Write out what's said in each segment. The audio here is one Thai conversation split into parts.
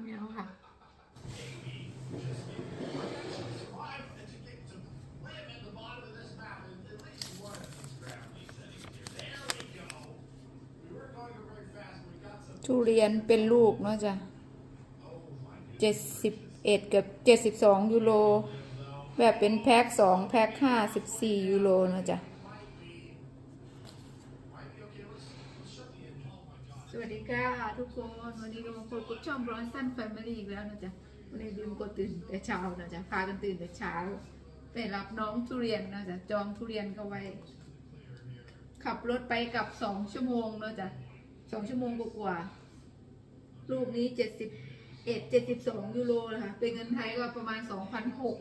ไม่เอาค่ะทุเรียนเป็นลูกเนาะจ้ะเจ็ดสิบเอ็ดกับเจ็ดสิบสองยูโร แบบเป็นแพ็คสองแพ็คห้าสิบสี่ยูโรเนาะจ้ะ สวัสดีค่ะทุกคน วันนี้เรามาพบกับช่อง Bronson Family อีกแล้วนะจ๊ะ วันนี้ลืมกดตื่นแต่เช้านะจ๊ะ พากันตื่นแต่เช้า ไปรับน้องทุเรียนนะจ๊ะ จองทุเรียนเขาไว้ ขับรถไปกับสองชั่วโมงนะจ๊ะสองชั่วโมงกว่าลูกนี้เจ็ดสิบเอ็ดเจ็ดสิบสองยูโรนะคะ เป็นเงินไทยก็ประมาณสองพันหก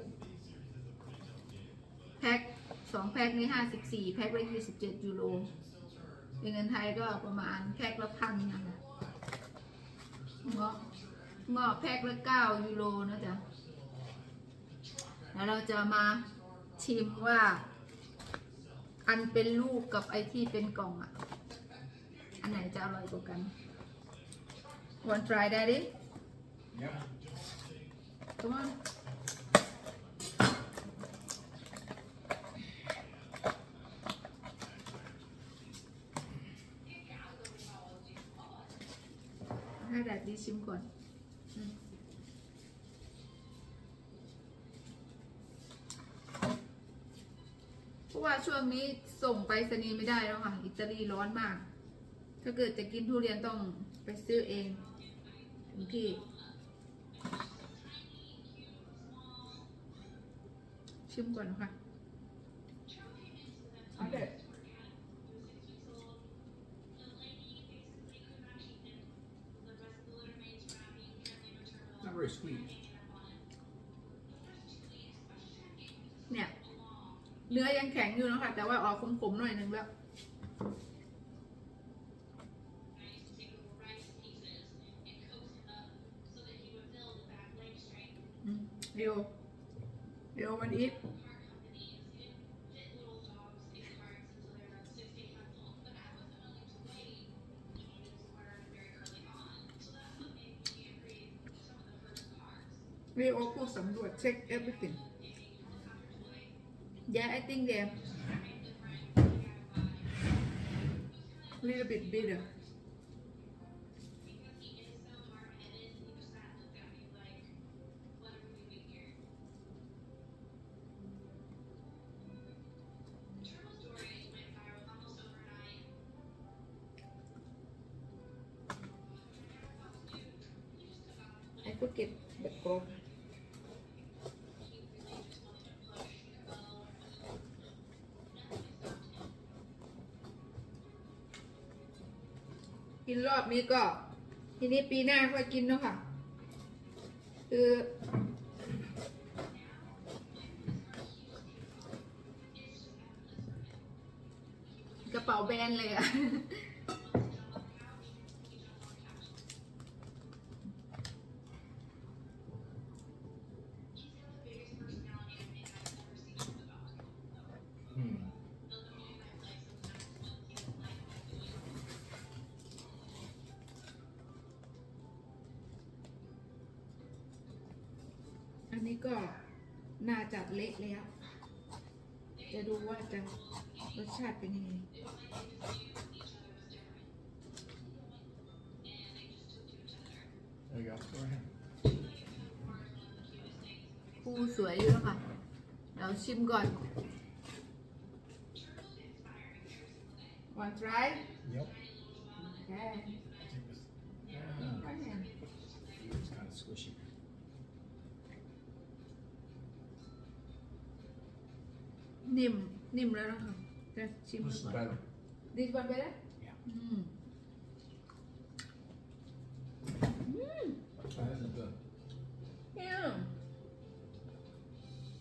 แพ็คสองแพ็คนี้ห้าสิบสี่แพ็คละยี่สิบเจ็ดยูโร เป็นเงินไทยก็ประมาณแพ็คละพันนะคะเงาะเงาะแพ็คละเก้ายูโรนะจ๊ะแล้วเราจะมาชิมว่า อันเป็นลูกกับไอที่เป็นกล่องอะ อันไหนจะอร่อยกว่ากัน Want try daddy Yep. Come on ให้แดดดีชิมก่อนอืมเพราะว่าช่วงนี้ส่งไปสนีย์ไม่ได้แล้วค่ะ อิตาลีร้อนมาก ถ้าเกิดจะกินทุเรียนต้องไปซื้อเองถึงที่ ชิมก่อนนะคะ Okay. เนื้อยังแข็งอยู่นะคะแต่ว่าออกขมๆหน่อยนึงแล้วเดี๋ยวเดี๋ยววันอีทวิโอผู้สำรวจเช็ค everything Yeah, I think they're a little bit bitter. I could get the crop. กินรอบนี้ก็ ทีนี้ปีหน้าค่อยกินเนาะค่ะ คือกระเป๋าแบนเลยอะ นนี้ก็น่าจะเละแล้ว จะดูว่าจะรสชาติเป็นยังไง There you go. Go ahead. คูสวยอยู่แล้วค่ะ เดี๋ยวชิมก่อนวันทราย Yep. แค่ Yeah. It's kind of squishy. นิ่มนิ่มแล้วนะคะจะชิม This is ก่อน better. ดีกว่าไปแล้ว Yeah. อืม That isn't good. เนี่ย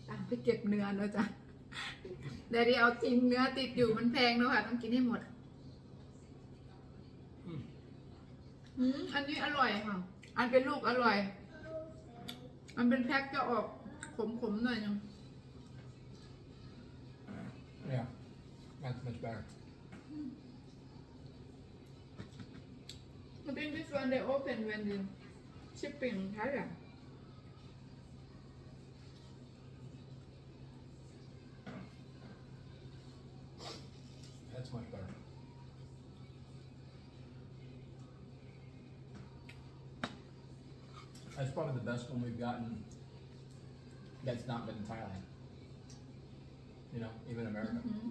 ตามไปเก็บเนื้อเนอะจ๊ะแต่เดี๋ยวเอาทิ้งเนื้อติดอยู่มันแพงเนอะค่ะต้องกินให้หมดอืมอืมอันนี้อร่อยค่ะ อันเป็นลูกอร่อย อันเป็นแพ็คจะออกขมๆหน่อยนึง Yeah, that's much better. I think this one they open when the shipping Thailand. That's much better. That's probably the best one we've gotten that's not been in Thailand. You know, even America. อืม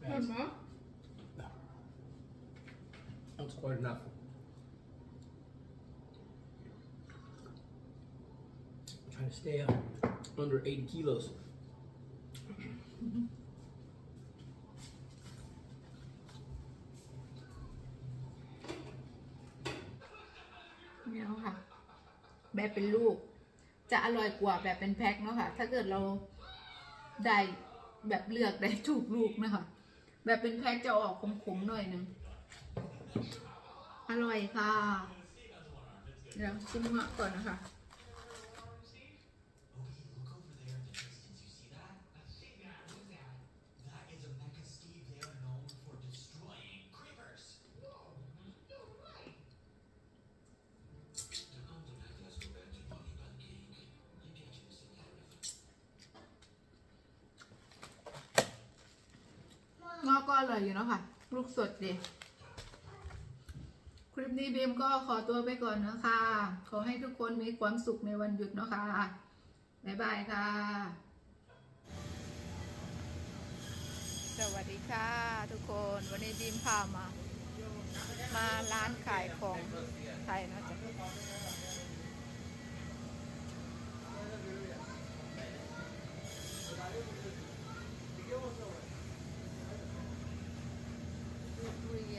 เห็นไหม That's quite enough. Stay uh, under 80 kilos. เนี่ยค่ะ แบบเป็นลูก จะอร่อยกว่าแบบเป็นแพ็คเนาะค่ะ ถ้าเกิดเราได้แบบเลือกได้ถูกลูกนะคะ แบบเป็นแพ็คจะออกขมๆหน่อยนึง อร่อยค่ะ เดี๋ยวชิมมะก่อนนะคะ อกก็อร่อยอยู่เนาะค่ะ ลูกสดดีคลิปนี้บีมก็ขอตัวไปก่อนนะคะ ขอให้ทุกคนมีความสุขในวันหยุดเนาะค่ะ บ๊ายบายค่ะ สวัสดีค่ะทุกคน วันนี้บีมพามา มาร้านขายของไทยนะจ๊ะ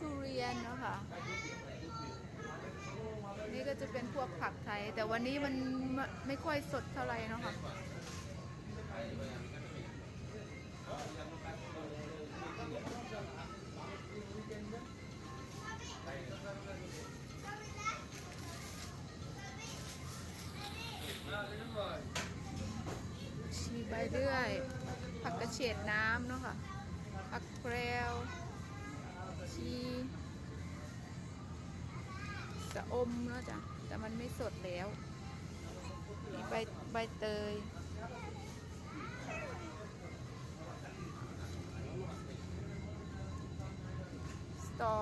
ทุเรียนเนาะค่ะนี่ก็จะเป็นพวกผักไทย แต่วันนี้มันไม่ค่อยสดเท่าไหร่เนาะค่ะมีใบเลื่อย ผักกระเฉดน้ำเนาะค่ะผักแพรวะอมเนาะจ้ะแต่มันไม่สดแล้วมีใบใบเตยสตอ